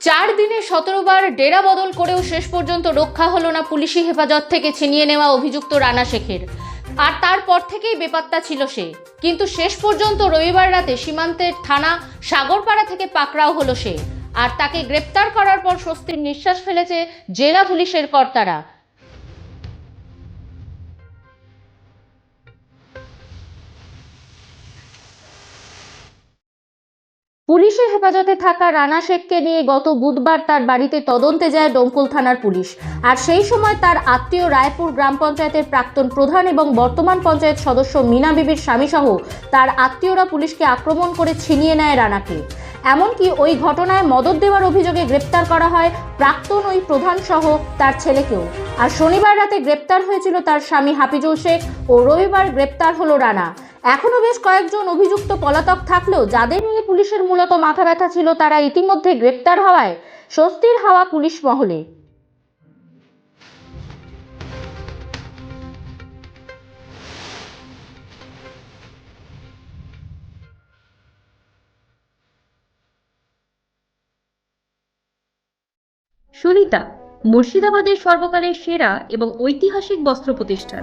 চার দিনে সতেরো বার ডেরা বদল করেও শেষ পর্যন্ত রক্ষা হলো না পুলিশি হেফাজত থেকে ছিনিয়ে নেওয়া অভিযুক্ত রানা শেখের। আর তারপর থেকেই বেপাত্তা ছিল সে। কিন্তু শেষ পর্যন্ত রবিবার রাতে সীমান্তের থানা সাগরপাড়া থেকে পাকড়াও হলো সে। আর তাকে গ্রেপ্তার করার পর স্বস্তির নিঃশ্বাস ফেলেছে জেলা পুলিশের কর্তারা। পুলিশের হেফাজতে থাকা রানা শেখকে নিয়ে গত বুধবার তার বাড়িতে তদন্তে যায় ডোমকল থানার পুলিশ। আর সেই সময় তার আত্মীয় রায়পুর গ্রাম পঞ্চায়েতের প্রাক্তন প্রধান এবং বর্তমান পঞ্চায়েত সদস্য মিনা বিবির স্বামীসহ তার আত্মীয়রা পুলিশকে আক্রমণ করে ছিনিয়ে নেয় রানাকে। এমনকি ওই ঘটনায় মদত দেওয়ার অভিযোগে গ্রেপ্তার করা হয় প্রাক্তন ওই প্রধান সহ তার ছেলেকেও। আর শনিবার রাতে গ্রেপ্তার হয়েছিল তার স্বামী হাফিজুল শেখ ও রবিবার গ্রেপ্তার হলো রানা। এখনও বেশ কয়েকজন অভিযুক্ত পলাতক থাকলেও যাদের নিয়ে পুলিশের মূলত মাথা ব্যথা ছিল, তারা ইতিমধ্যে গ্রেপ্তার হওয়ায় স্বস্তির হাওয়া পুলিশ মহলে। সুনিতা, মুর্শিদাবাদের সর্বকালের সেরা এবং ঐতিহাসিক বস্ত্র প্রতিষ্ঠান।